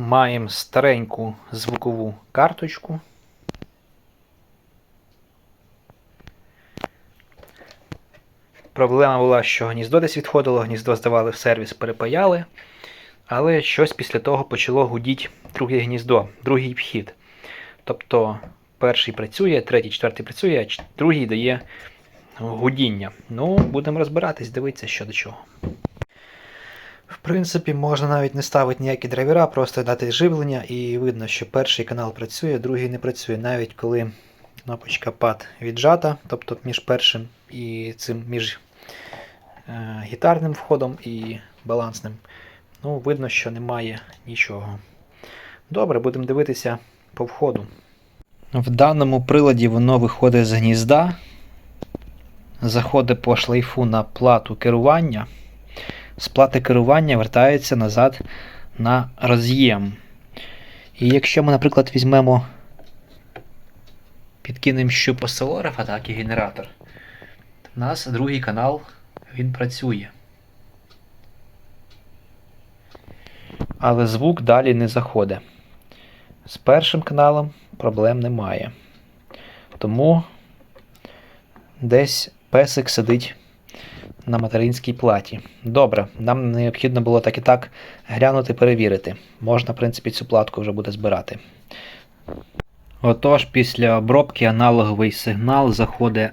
Маємо стареньку звукову карточку. Проблема була, що гніздо десь відходило, гніздо здавали в сервіс, перепаяли. Але щось після того почало гудіти друге гніздо, другий вхід. Тобто перший працює, третій, четвертий працює, а другий дає гудіння. Ну, будемо розбиратись, дивитися, що до чого. Принципі, можна навіть не ставити ніякі драйвера, просто дати живлення, і видно, що перший канал працює, другий не працює. Навіть коли кнопочка пад віджата, тобто між першим і цим між е, гітарним входом і балансним. Ну, видно, що немає нічого. Добре, будемо дивитися по входу. В даному приладі воно виходить з гнізда, заходить по шлейфу на плату керування. З керування вертається назад на роз'єм. І якщо ми, наприклад, візьмемо, підкинемо щуп осцилографа, так і генератор, то в нас другий канал він працює. Але звук далі не заходить. З першим каналом проблем немає. Тому десь песик сидить на материнській платі. Добре, нам необхідно було так і так глянути, перевірити. Можна, в принципі, цю платку вже буде збирати. Отож, після обробки аналоговий сигнал заходить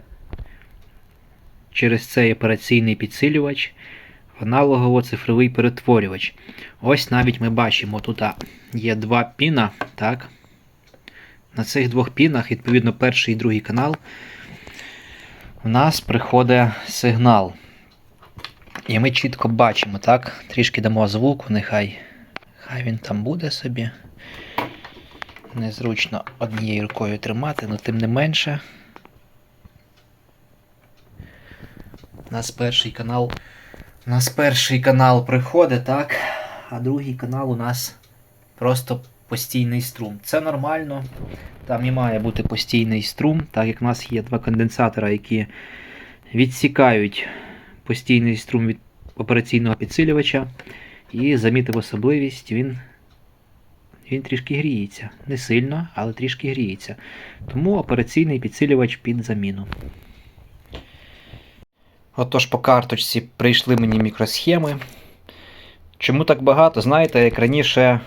через цей операційний підсилювач в аналогово-цифровий перетворювач. Ось навіть ми бачимо, тут є два піна. Так? На цих двох пінах, відповідно, перший і другий канал, в нас приходить сигнал. І ми чітко бачимо, так? Трішки дамо звуку, нехай хай він там буде собі. Незручно однією рукою тримати, але тим не менше. У нас перший канал. У нас перший канал приходить, так? А другий канал у нас просто постійний струм. Це нормально. Там і має бути постійний струм, так як в нас є два конденсатора, які відсікають постійний струм від операційного підсилювача. І замітив особливість, він, він трішки гріється. Не сильно, але трішки гріється. Тому операційний підсилювач під заміну. Отож, по карточці прийшли мені мікросхеми. Чому так багато? Знаєте, як раніше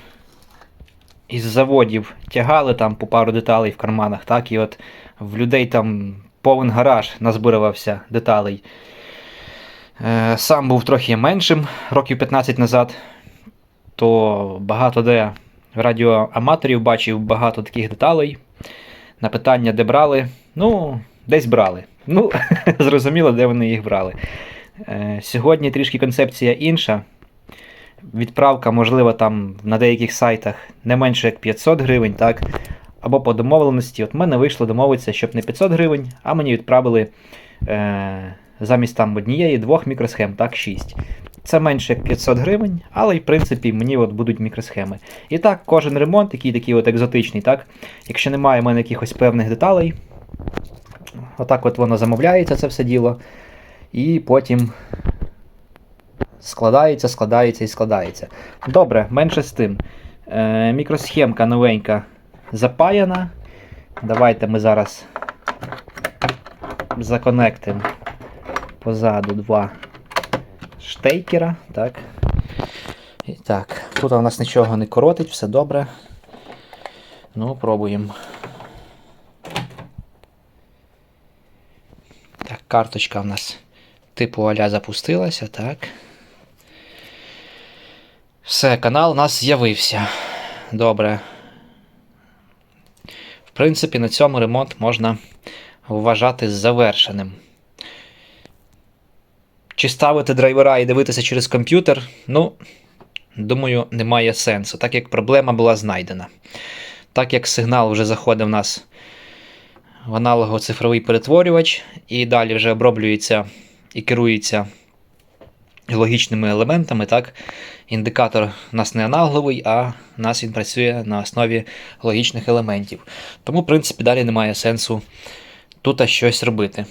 із заводів тягали там по пару деталей в карманах, так, і от в людей там повен гараж назбирувався деталей. Е, Сам був трохи меншим років 15 назад, то багато де радіоаматорів бачив багато таких деталей. На питання, де брали, ну, десь брали. Ну, зрозуміло, де вони їх брали. Е, Сьогодні трішки концепція інша. Відправка, можливо, там на деяких сайтах не менше як 500 гривень, так? Або по домовленості. От мене вийшло домовитися, щоб не 500 гривень, а мені відправили е, замість там однієї, двох мікросхем, так, 6. Це менше як 500 гривень, але в принципі мені от будуть мікросхеми. І так, кожен ремонт, який такий от екзотичний, так? Якщо немає в мене якихось певних деталей, отак от воно замовляється, це все діло. І потім складається, складається і складається. Добре, менше з тим. Е, мікросхемка новенька запаяна. Давайте ми зараз законектимо позаду два штейкера. Так. І так, тут у нас нічого не коротить, все добре. Ну, пробуємо. Так, карточка у нас типу аля запустилася, так. Все, канал у нас з'явився. Добре. В принципі, на цьому ремонт можна вважати завершеним. Чи ставити драйвера і дивитися через комп'ютер? Ну, думаю, немає сенсу, так як проблема була знайдена. Так як сигнал вже заходить в нас в аналого-цифровий перетворювач, і далі вже оброблюється і керується логічними елементами, так? Індикатор у нас не аналоговий, а у нас він працює на основі логічних елементів. Тому, в принципі, далі немає сенсу тут щось робити.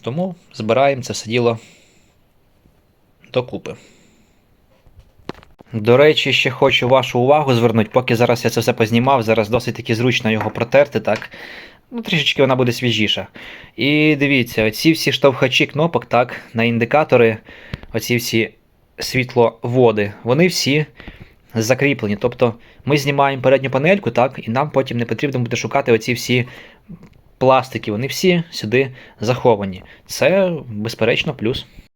Тому збираємо це все діло докупи. До речі, ще хочу вашу увагу звернути, поки зараз я це все познімав, зараз досить таки зручно його протерти, так? Ну, трішечки вона буде свіжіша. І дивіться, оці всі штовхачі кнопок, так, на індикатори, оці всі світловоди, вони всі закріплені. Тобто ми знімаємо передню панельку, так, і нам потім не потрібно буде шукати оці всі пластики, вони всі сюди заховані. Це, безперечно, плюс.